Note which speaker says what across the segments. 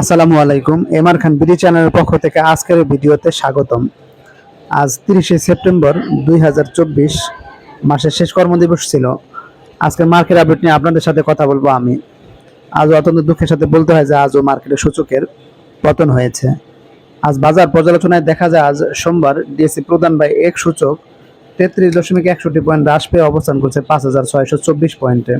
Speaker 1: আসসালামু আলাইকুম, এমআর খান বিডি চ্যানেলের পক্ষ থেকে আজকের ভিডিওতে স্বাগতম। আজ তিরিশে সেপ্টেম্বর দুই হাজার চব্বিশ মাসের শেষ কর্মদিবস ছিল। আজকের মার্কেট আপডেট নিয়ে আপনাদের সাথে কথা বলব আমি। আজও অত্যন্ত দুঃখের সাথে বলতে হয় যে আজও মার্কেটের সূচকের পতন হয়েছে। আজ বাজার পর্যালোচনায় দেখা যায়, আজ সোমবার ডিএসসি প্রদান বাই এক সূচক তেত্রিশ দশমিক একষট্টি পয়েন্ট হ্রাস পেয়ে অবস্থান করছে পাঁচ হাজার ছয়শো চব্বিশ পয়েন্টে।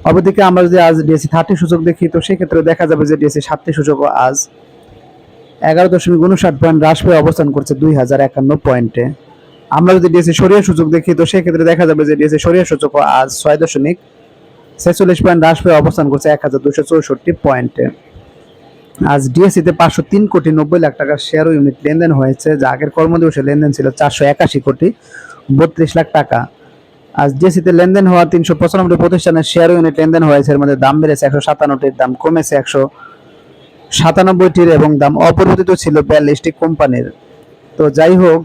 Speaker 1: অপরদিকে আমরা যদি আজ ডিএসসি থার্টি সূচক দেখি, তো সেক্ষেত্রে দেখা যাবে যে ডিএসসি সাতটি সূচক আজ এগারো দশমিক উনষাট পয়েন্ট হ্রাস পেয়ে অবস্থান করছে দুই হাজার একান্ন পয়েন্টে। আমরা যদি ডিএসসি সরিয়া সূচক দেখি, তো সেক্ষেত্রে দেখা যাবে যে ডিএসসি সরিয়া সূচক আজ ছয় দশমিক ছেচল্লিশ পয়েন্ট হ্রাস পেয়ে অবস্থান করছে এক হাজার দুশো চৌষট্টি পয়েন্টে। আজ ডিএসসিতে পাঁচশো তিন কোটি নব্বই লাখ টাকার শেয়ার ইউনিট লেনদেন হয়েছে, যা আগের কর্মদিবসে লেনদেন ছিল চারশো একাশি কোটি, বত্রিশ লাখ টাকা। আজ ডিএসসিতে লেনদেন হওয়া তিনশো পঁচানব্বই প্রতিষ্ঠানের শেয়ার ইউনিট লেনদেন হয়েছে। এর মধ্যে দাম বেড়েছে একশো সাতান্নটির দাম কমেছে একশো সাতানব্বইটির এবং দাম অপরিবর্তিত ছিল বিয়াল্লিশটি কোম্পানির। তো যাই হোক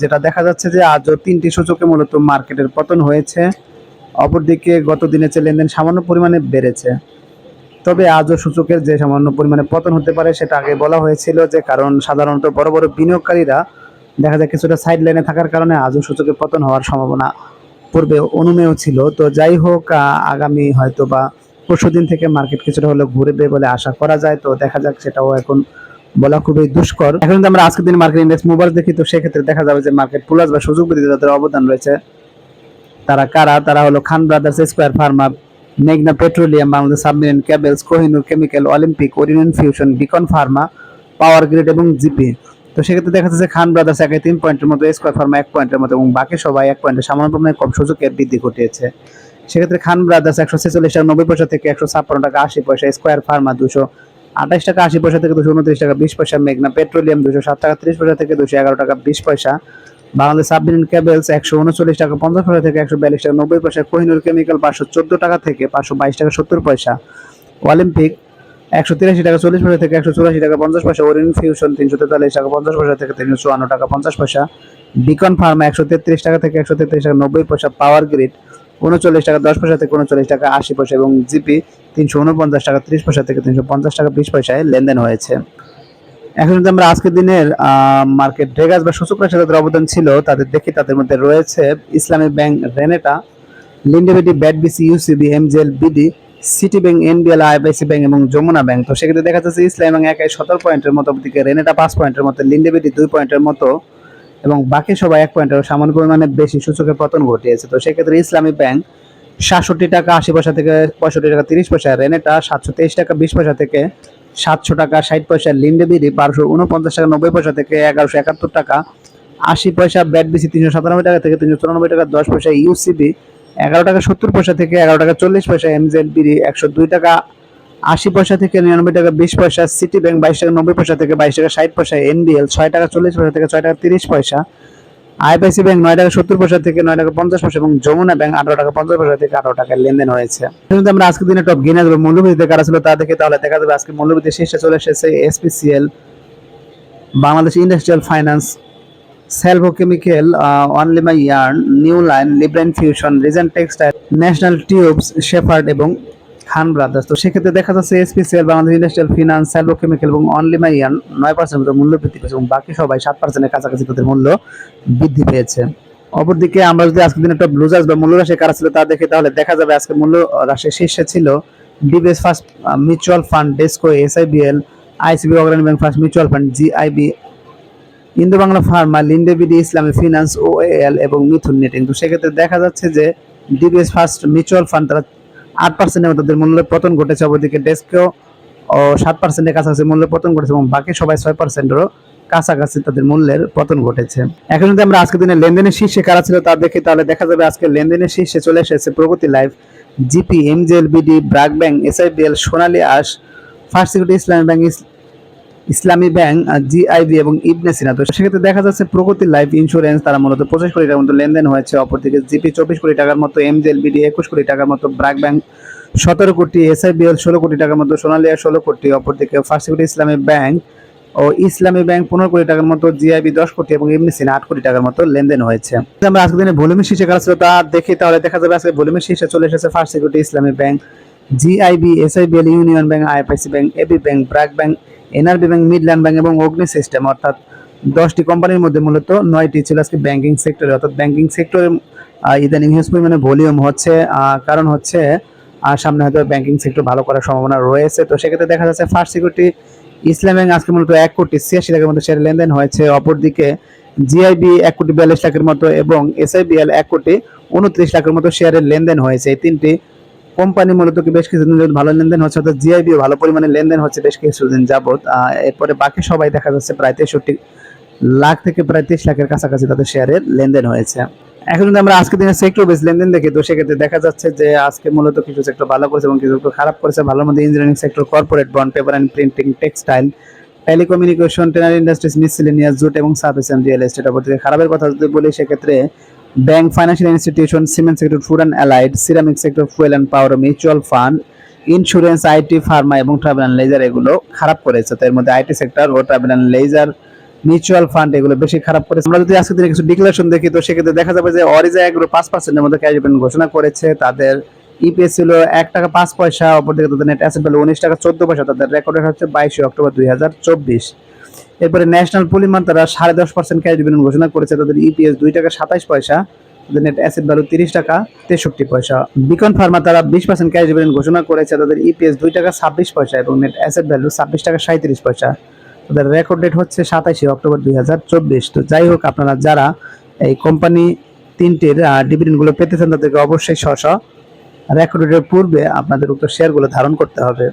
Speaker 1: যেটা দেখা যাচ্ছে যে আজও তিনটি সূচকে মূলত মার্কেটের পতন হয়েছে। অপরদিকে গত দিনের চেয়ে লেনদেন সামান্য পরিমাণে বেড়েছে, তবে আজও সূচকের যে সামান্য পরিমাণে পতন হতে পারে সেটা আগে বলা হয়েছিল যে, কারণ সাধারণত বড় বড় বিনিয়োগকারীরা দেখা যায় কিছুটা সাইড লাইনে থাকার কারণে আজও সূচকের পতন হওয়ার সম্ভাবনা পূর্বে অনুমেয় ছিল। তো যাই হোক আগামী হয়তো বা পরশু দিন থেকে মার্কেট কিছুটা হলে ঘুরবে বলে আশা করা যায়। তো দেখা যাক, সেটাও এখন বলা খুবই দুষ্কর। এখন যদি আমরা আজকের দিন মার্কেট ইন্ডেক্স মোবাইল দেখি, তো সেক্ষেত্রে দেখা যাবে যে মার্কেট প্লাস বা সুযোগ বৃদ্ধি যাদের অবদান রয়েছে, তারা কারা? তারা হলো খান ব্রাদার্স, স্কোয়ার ফার্মা মেঘনা Petroleum, Bangladesh Submarine Cables Kohinoor, Chemical, Olympic Orion Fusion Beacon Pharma, Power Grid এবং জিপি। তো সেক্ষেত্রে দেখা যাচ্ছে খান ব্রাদার্স একে তিন পয়েন্টের মতো স্কোয়ার ফার্মা এক পয়েন্টের মতো এবং বাকি সবাই এক পয়েন্টের সামান্য পরিমাণে কম সুযোগের বৃদ্ধি ঘটিয়েছে। সেক্ষেত্রে খান ব্রাদার্স একশো ছেচল্লিশ টাকা নব্বই পয়সা থেকে একশো ছাপ্পান্ন টাকা আশি পয়সা স্কোয়ার ফার্মা দুশো আঠাশ টাকা আশি পয়সা থেকে দুশো উনত্রিশ টাকা বিশ পয়সা, মেঘনা পেট্রোলিয়াম দুশো সাত টাকা ত্রিশ পয়সা থেকে দুশো এগারো টাকা বিশ পয়সা, বাংলাদেশ সাবমেরিন কেবলস একশো উনচল্লিশ টাকা পঞ্চাশ পয়সা থেকে একশো বিয়াল্লিশ টাকা নব্বই পয়সা, কোহিনুর কেমিক্যাল পাঁচশো চোদ্দ টাকা থেকে পাঁচশো বাইশ টাকা সত্তর পয়সা অলিম্পিক একশো তিরাশি টাকা চল্লিশ পয়সা থেকে একশো চুরাশি টাকা পঞ্চাশ পয়সা ওরিয়ন ফিউশন তিনশো তেতাল্লিশ টাকা পঞ্চাশ পয়সা থেকে তিনশো চুয়ান্ন টাকা পঞ্চাশ পয়সা, বিকন ফার্মা একশো তেত্রিশ টাকা থেকে একশো তেত্রিশ টাকা নব্বই পয়সা, পাওয়ার গ্রিড উনচল্লিশ টাকা দশ পয়সা থেকে উনচল্লিশ টাকা আশি পয়সা এবং জিপি তিনশো উনপঞ্চাশ টাকা ত্রিশ পয়সা থেকে তিনশো পঞ্চাশ টাকা বিশ পয়সায় লেনদেন হয়েছে। এখন যদি আমরা আজকের দিনের মার্কেট ড্রেগাস বা সূচক রাশি যাদের অবদান ছিল, তাদের দেখি তাদের মধ্যে রয়েছে Islami Bank Renata Linde BD BAT BC UCB MJL BD City Bank NBL IBIC Bank এবং যমুনা ব্যাংক তো সেক্ষেত্রে দেখা যাচ্ছে ইসলাম ব্যাংক একাই সতেরো পয়েন্টের মতো দিকে, রেনেটা পাঁচ পয়েন্টের মতো লিন্ডেবিডি দুই পয়েন্টের মতো এবং বাকি সবাই এক পয়েন্টের সামান্য পরিমাণে বেশি সূচকের পতন ঘটিয়েছে। তো সেক্ষেত্রে ইসলামী ব্যাংক সাতষট্টি টাকা আশি পয়সা থেকে পঁয়ষট্টি টাকা তিরিশ পয়সা, রেনেটা সাতশো তেইশ টাকা বিশ পয়সা থেকে সাতশো টাকা ষাট পয়সা লিন্ডেবিডি বারোশো উনপঞ্চাশ টাকা নব্বই পয়সা থেকে এগারোশো একাত্তর টাকা আশি পয়সা, ব্যাট বিসি তিনশো সাতানব্বই টাকা থেকে তিনশো চুরানব্বই টাকা দশ পয়সা ইউসিবি এগারো টাকা সত্তর পয়সা থেকে এগারো টাকা চল্লিশ পয়সা এমজেড বিডি একশো দুই টাকা আশি পয়সা থেকে নিরানব্বই টাকা বিশ পয়সা সিটি ব্যাংক বাইশ টাকা নব্বই পয়সা থেকে বাইশ টাকা ষাট পয়সা এনবিএল ছয় টাকা চল্লিশ পয়সা থেকে ছয় টাকা তিরিশ পয়সা আইপিআইসি ব্যাংক নয় টাকা সত্তর পয়সা থেকে নয় টাকা পঞ্চাশ পয়সা এবং যমুনা ব্যাংক আঠারো টাকা পঞ্চাশ পয়সা থেকে আঠারো টাকা লেনদেন হয়েছে। যদি আমরা আজকের দিনে টপ গিনে যাব মূল্যবৃদ্ধিতে কারা ছিল তা দেখে তাহলে দেখা যাবে আজকে মূল্যবৃদ্ধি শেষে চলে এসেছে SPCL Bangladesh Industrial Finance Salvo Chemical Anlima Yarn New Line Libra Fusion Regent Textile National Tubes Shepherd এবং খান ব্রাদার্স তো সেক্ষেত্রে দেখা যাচ্ছে SPCL Bangladesh Industrial Finance Salvo Chemical এবং অনলিমা ইয়ার্ন নয় পার্সেন্ট মূল্য বৃদ্ধি পেয়েছে এবং বাকি সবাই সাত পার্সেন্টের কাছাকাছি তাদের মূল্য বৃদ্ধি পেয়েছে। অপরদিকে আমরা যদি আজকের দিনে একটা ব্লুজার্স বা মূল্য রাশি কারা ছিল তা দেখি, তাহলে দেখা যাবে আজকে মূল্য রাশি শীর্ষে ছিল DBS first mutual fund DESCO SIBL ICB Agrani bank first mutual fund GIB Indo Bangla pharma Linde BD Islami finance ও এল এবং মিথুন নেটিং। তো সেক্ষেত্রে দেখা যাচ্ছে যে ডিবিএস ফার্স্ট মিউচুয়াল ফান্ড তারা আট পার্সেন্টের তাদের মূল্যের পতন ঘটেছে, অপরদিকে ডেস্কেও সাত পার্সেন্টের কাছাকাছি মূল্যের পতন ঘটেছে এবং বাকি সবাই ছয় পার্সেন্টেরও কাছাকাছি তাদের মূল্যের পতন ঘটেছে। এখন যদি আমরা আজকের দিনে লেনদেনের শীর্ষে কারা ছিল তা দেখি, তাহলে দেখা যাবে আজকে লেনদেনের শীর্ষে চলে এসেছে Pragati Life, GP MJL BD BRAC Bank, SIBL, Sonali Aansh, First Security, Islami Bank Islami Bank GIB এবং ইবনে সিনা। তো সেক্ষেত্রে দেখা যাচ্ছে প্রগতি লাইফ ইন্স্যুরেন্স, তারা মূলত পঁচিশ কোটি টাকার মতো লেনদেন হয়েছে। অপরদিকে জিপি চব্বিশ কোটি টাকার মতো এমজেল, বিডি একুশ কোটি টাকার মতো ব্র্যাক ব্যাংক, সতেরো কোটি এসআইবিএল, ষোলো কোটি টাকার মতো সোনালিয়া ষোলো কোটি। অপরদিকে ফার্স্ট সিকিউরিটি ইসলামী ব্যাংক ও ইসলামী ব্যাংক, পনেরো কোটি টাকার মতো জিআইবি, দশ কোটি এবং ইবনে সিনা, আট কোটি টাকার মতো লেনদেন হয়েছে। আমরা আজকের দিনে ভলিউমের শীর্ষে কারা ছিল তা দেখি, তাহলে দেখা যাবে আজকে ভলিউমের শীর্ষে চলে এসেছে First Security Islami Bank, GIB, SIBL, Union Bank, IFIC Bank, AB Bank, BRAC Bank NRB Bank, Midland Bank এবং অগ্নি সিস্টেম, অর্থাৎ দশটি কোম্পানির মধ্যে মূলত নয়টি ছিল আজকে ব্যাংকিং সেক্টরে। অর্থাৎ ব্যাংকিং সেক্টরে ইদানিং হিউজ পরিমাণে ভলিউম হচ্ছে কারণ হচ্ছে আর সামনে হয়তো ব্যাংকিং সেক্টর ভালো করার সম্ভাবনা রয়েছে। তো সেক্ষেত্রে দেখা যাচ্ছে ফার্স্ট সিকিউরিটি ইসলাম ব্যাংক আজকে মূলত এক কোটি ছিয়াশি লাখের মতো শেয়ার লেনদেন হয়েছে। অপরদিকে জিআইবি এক কোটি বিয়াল্লিশ লাখের মতো এবং এসআইবিএল এক কোটি উনত্রিশ লাখের মতো শেয়ারের লেনদেন হয়েছে। এই তিনটি কোম্পানি মূলত বেশ কিছুদিন ধরে ভালো লেনদেন হচ্ছে অর্থাৎ জিআইবিও ভালো পরিমাণে লেনদেন হচ্ছে বেশ কিছুদিন যাবত আহ, এরপরে বাকি সবাই দেখা যাচ্ছে প্রায় তেষট্টি লাখ থেকে প্রায় তেইশ লাখের কাছাকাছি তাদের শেয়ারের লেনদেন হয়েছে। এখন যদি আমরা আজকে দিনের সেক্টর বেস লেনদেন দেখি তো সেক্ষেত্রে দেখা যাচ্ছে যে আজকে মূলত কিছু সেক্টর ভালো করেছে এবং কিছু খারাপ করেছে। ভালোর মধ্যে engineering sector corporate bond paper and printing textile telecommunication tannery industries miscellaneous jute এবং সার্ভিস অ্যান্ড রিয়েল এস্টেট অপর খারাপের কথা যদি বলি সেক্ষেত্রে bank financial institution cement sector food and allied ceramic sector fuel and power mutual fund insurance IT pharma এবং travel and leisure এগুলো খারাপ করেছে। তো এর মধ্যে IT sector O travel and leisure mutual fund এগুলো বেশি খারাপ করেছে। আমরা যদি আজকে দিনে কিছু ডিক্লারেশন দেখি, তো সেক্ষেত্রে দেখা যাবে যে অরিজা এগুলো পাঁচ পার্সেন্টের মধ্যে ক্যাশ ঘোষণা করেছে। তাদের ইপিএস ছিল এক টাকা পাঁচ পয়সা, অপরদিকে তাদের নেট অ্যাসেট ভ্যালু উনিশ টাকা চোদ্দ পয়সা। তাদের রেকর্ডেড হচ্ছে বাইশে অক্টোবর দুই হাজার চব্বিশ। এরপরে ন্যাশনাল পলিমার তারা সাড়ে দশ পার্সেন্ট ক্যাশ ডিভিডেন্ড ঘোষণা করেছে। তাদের ইপিএস দুই টাকা সাতাইশ পয়সা, তাদের নেট অ্যাসেট ভ্যালু তিরিশ টাকা তেষট্টি পয়সা। বিকন ফার্মা তারা বিশ পার্সেন্ট ক্যাশ ডিভিডেন্ড ঘোষণা করেছে। তাদের ইপিএস দুই টাকা ছাব্বিশ পয়সা এবং নেট অ্যাসেট ভ্যালু ছাব্বিশ টাকা সাঁত্রিশ পয়সা। তাদের রেকর্ড ডেট হচ্ছে সাতাশে অক্টোবর দুই হাজার চব্বিশ। তো যাই হোক, আপনারা যারা এই কোম্পানি তিনটির ডিভিডেন্ডগুলো পেতে চান তাদেরকে অবশ্যই স্ব রেকর্ড ডেটের পূর্বে আপনাদের উক্ত শেয়ারগুলো ধারণ করতে হবে।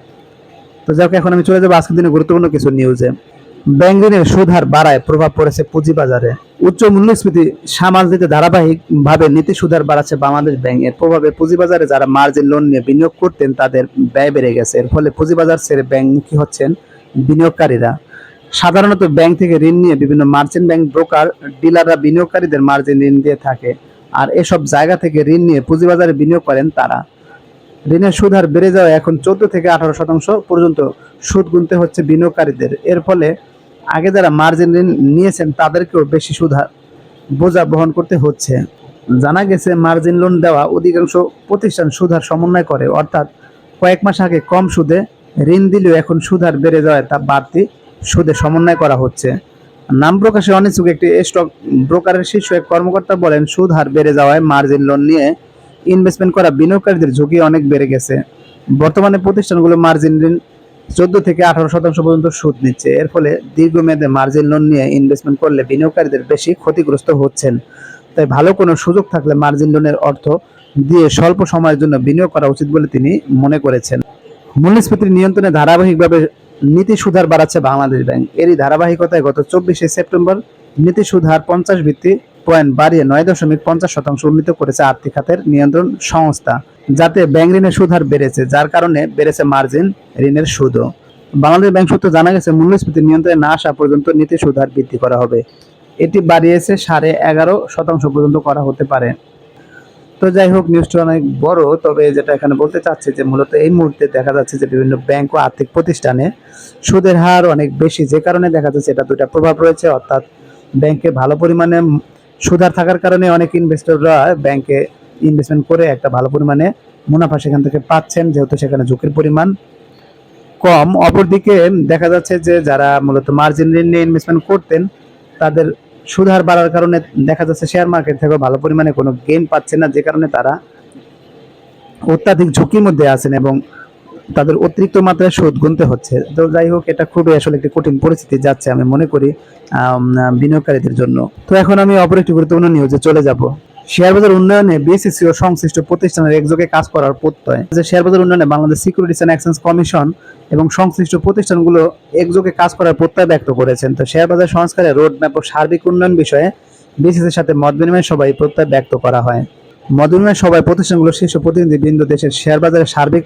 Speaker 1: তো যাই হোক, এখন আমি চলে যাব আজকের দিনে গুরুত্বপূর্ণ কিছু নিউজে ব্যাংক ঋণের সুদ হার বাড়ায় প্রভাব পড়েছে পুঁজিবাজারে। উচ্চ মূল্যস্ফীতি সামাল দিতে ধারাবাহিকভাবে নীতি সুধার বাড়াচ্ছে বাংলাদেশ ব্যাংক। এর প্রভাবে পুঁজিবাজারে যারা মার্জিন লোন নিয়ে বিনিয়োগ করতেন, তাদের ব্যয় বেড়ে গেছে। এর ফলে পুঁজিবাজার ছেড়ে ব্যাংকমুখী হচ্ছেন বিনিয়োগকারীরা। সাধারণত ব্যাংক থেকে ঋণ নিয়ে বিভিন্ন মার্চেন্ট ব্যাংক ব্রোকার, ডিলাররা বিনিয়োগকারীদের মার্জিন ঋণ দিয়ে থাকে। আর এসব জায়গা থেকে ঋণ নিয়ে পুঁজিবাজারে বিনিয়োগ করেন তারা। ঋণের সুদ হার বেড়ে যাওয়া এখন চোদ্দ থেকে আঠারো শতাংশ পর্যন্ত সুদ গুনতে হচ্ছে বিনিয়োগকারীদের। এর ফলে আগে যারা মার্জিন ঋণ নিয়েছেন, তাদেরকেও বেশি সুদ হার বোঝা বহন করতে হচ্ছে। জানা গেছে মার্জিন লোন দেওয়া অধিকাংশ প্রতিষ্ঠান সুধার সমন্বয় করে, অর্থাৎ কয়েক মাস আগে কম সুদে ঋণ দিলেও এখন সুধার বেড়ে যাওয়ায় তা বাড়তি সুদে সমন্বয় করা হচ্ছে। নাম প্রকাশে অনিচ্ছুক একটি স্টক ব্রোকারের শীর্ষ এক কর্মকর্তা বলেন সুদ হার বেড়ে যাওয়ায় মার্জিন লোন নিয়ে ইনভেস্টমেন্ট করা বিনিয়োগকারীদের ঝুঁকি অনেক বেড়ে গেছে। বর্তমানে প্রতিষ্ঠানগুলো মার্জিন ঋণ চোদ্দ থেকে আঠারো শতাংশ পর্যন্ত সুদ নিচ্ছে। এর ফলে দীর্ঘমেয়াদে মার্জিন লোন নিয়ে ইনভেস্টমেন্ট করলে বিনিয়োগকারীদের বেশি ক্ষতিগ্রস্ত হচ্ছেন। তাই ভালো কোনো সুযোগ থাকলে মার্জিন লোনের অর্থ দিয়ে স্বল্প সময়ের জন্য বিনিয়োগ করা উচিত বলে তিনি মনে করেছেন। মূল্যস্ফীতির নিয়ন্ত্রণে ধারাবাহিকভাবে নীতি সুধার বাড়াচ্ছে বাংলাদেশ ব্যাংক। এরই ধারাবাহিকতায় গত চব্বিশে সেপ্টেম্বর নীতি সুধার পঞ্চাশ ভিত্তি পয়েন্ট বাড়িয়ে নয় দশমিক পঞ্চাশ শতাংশ উন্নীত করেছে আর্থিক খাতের নিয়ন্ত্রণ সংস্থা, যাতে ব্যাংক ঋণের সুদ হার বেড়েছে, যার কারণে বেড়েছে মার্জিন ঋণের সুদও। বাংলাদেশ ব্যাংক সূত্রে জানা গেছে, মূল্যস্ফীতি নিয়ন্ত্রণে না আসা পর্যন্ত নীতি সুদ হার বৃদ্ধি করা হবে। এটি বাড়িয়েছে সাড়ে এগারো শতাংশ পর্যন্ত করা হতে পারে। তো যাই হোক নিউজটা অনেক বড়, তবে যেটা এখানে বলতে চাচ্ছি যে মূলত এই মুহূর্তে দেখা যাচ্ছে যে বিভিন্ন ব্যাংক ও আর্থিক প্রতিষ্ঠানে সুদের হার অনেক বেশি, যে কারণে দেখা যাচ্ছে এটা দুটা প্রভাব রয়েছে, অর্থাৎ ব্যাংকে ভালো পরিমাণে সুদার থাকার কারণে অনেক ইনভেস্টররা ব্যাংকে ইনভেস্টমেন্ট করে একটা ভালো পরিমাণে মুনাফা সেখান থেকে পাচ্ছেন, যেহেতু সেখানে ঝুঁকির পরিমাণ কম। অপরদিকে দেখা যাচ্ছে যে যারা মূলত মার্জিন ঋণ নিয়ে ইনভেস্টমেন্ট করতেন, তাদের সুধার বাড়ার কারণে দেখা যাচ্ছে শেয়ার মার্কেট থেকে ভালো পরিমাণে কোনো গেইন পাচ্ছে না, যে কারণে তারা অত্যাধিক ঝুঁকির মধ্যে আছেন এবং তাদের অতিরিক্ত মাত্রায় সুদ গুনতে হচ্ছে। তো যাই হোক, এটা খুবই আসলে একটি কঠিন পরিস্থিতি যাচ্ছে আমি মনে করি বিনিয়োগকারীদের জন্য। তো এখন আমি অপর একটি গুরুত্বপূর্ণ নিউজে চলে যাব। শেয়ার বাজার উন্নয়নে বিএসসি ও সংশ্লিষ্ট প্রতিষ্ঠানের একযোগে কাজ করার প্রত্যয়। যে শেয়ার বাজার উন্নয়নে Bangladesh Securities and Exchange Commission এবং সংশ্লিষ্ট প্রতিষ্ঠানগুলো একযোগে কাজ করার প্রত্যয় ব্যক্ত করেছেন। তো শেয়ার বাজার সংস্কারের রোড ম্যাপ ও সার্বিক উন্নয়ন বিষয়ে বিসিসির সাথে মত বিনিময় সভায় প্রত্যয় ব্যক্ত করা হয়। মত বিনিময় সভায় প্রতিষ্ঠানগুলোর শীর্ষ প্রতিনিধি বৃন্দ দেশের শেয়ার বাজারের সার্বিক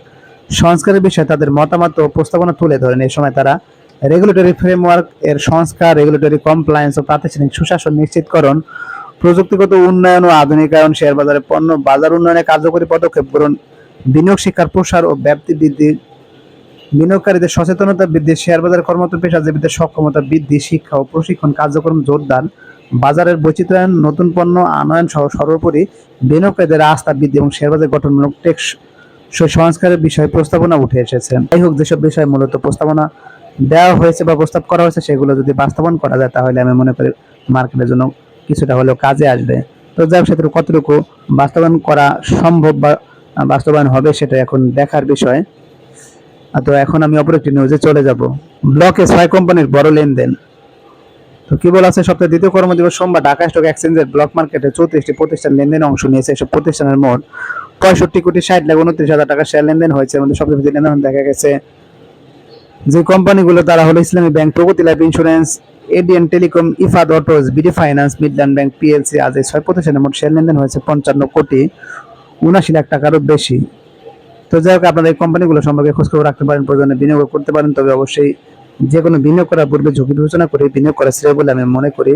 Speaker 1: সংস্কারের বিষয়ে তাদের মতামত ও প্রস্তাবনা তুলে ধরেন। এ সময় তারা রেগুলেটরি ফ্রেমওয়ার্ক এর সংস্কার রেগুলেটরি কমপ্লায়েন্স ও প্রাতিষ্ঠানিক সুশাসন নিশ্চিতকরণ, প্রযুক্তিগত উন্নয়ন ও আধুনিকায়ন, শেয়ার বাজারে পণ্য, বাজার উন্নয়নে কার্যকরী পদক্ষেপ গ্রহণ, বিনিয়োগ শিক্ষার প্রসার ও ব্যাপ্তি বৃদ্ধি, বিনিয়োগকারীদের সচেতনতা বৃদ্ধি, শেয়ার বাজার কর্মরত পেশাজীবীদের সক্ষমতা বৃদ্ধি, শিক্ষা ও প্রশিক্ষণ কার্যক্রম জোরদার, বাজারের বৈচিত্র্যায়ন, নতুন পণ্য আনয়ন সহ সর্বোপরি বিনিয়োগকারীদের আস্থা বৃদ্ধি এবং শেয়ার বাজার গঠনমূলক টেক সেই সংস্কারের বিষয়ে প্রস্তাবনা উঠে এসেছে। যাই হোক, যেসব বিষয়ে মূলত প্রস্তাবনা দেওয়া হয়েছে বা প্রস্তাব করা হয়েছে, সেগুলো যদি বাস্তবায়ন করা যায়, তাহলে আমি মনে করি মার্কেটের জন্য কিছুটা হলেও কাজে আসবে। তো হোক সেক্ষেত্রে কতটুকু বাস্তবায়ন করা সম্ভব বা বাস্তবায়ন হবে, সেটা এখন দেখার বিষয়। তো এখন আমি অপর একটি নিউজে চলে যাব। ব্লকে ছয় কোম্পানির বড় লেনদেন। তো কি বলা আছে? সপ্তাহে দ্বিতীয় কর্মদিবস সোমবার ঢাকা স্টক এক্সচেঞ্জের ব্লক মার্কেটে চৌত্রিশটি প্রতিষ্ঠান লেনদেনে অংশ নিয়েছে। এসব প্রতিষ্ঠানের মোট পঁয়ষট্টি কোটি ষাট লাখ উনত্রিশ হাজার টাকা শেয়ার লেনদেন হয়েছে মধ্যে সবচেয়ে বেশি লেনদেন দেখা গেছে। যে কোম্পানিগুলো তারা হলো Islami Bank, Pragati Life Insurance, ADN Telecom Ifad Autos BD Finance, Midland Bank, PLC আজ এই ছয় প্রতিষ্ঠানের মোট শেয়ার লেনদেন হয়েছে পঞ্চান্ন কোটি উনাশি লাখ টাকারও বেশি। তো যাই হোক, আপনারা এই কোম্পানিগুলো সম্পর্কে খোঁজখবর রাখতে পারেন, প্রয়োজনে বিনিয়োগ করতে পারেন, তবে অবশ্যই যে কোনো বিনিয়োগ করার পূর্বে ঝুঁকি বিবেচনা করে বিনিয়োগ করা শ্রেয় বলে আমি মনে করি।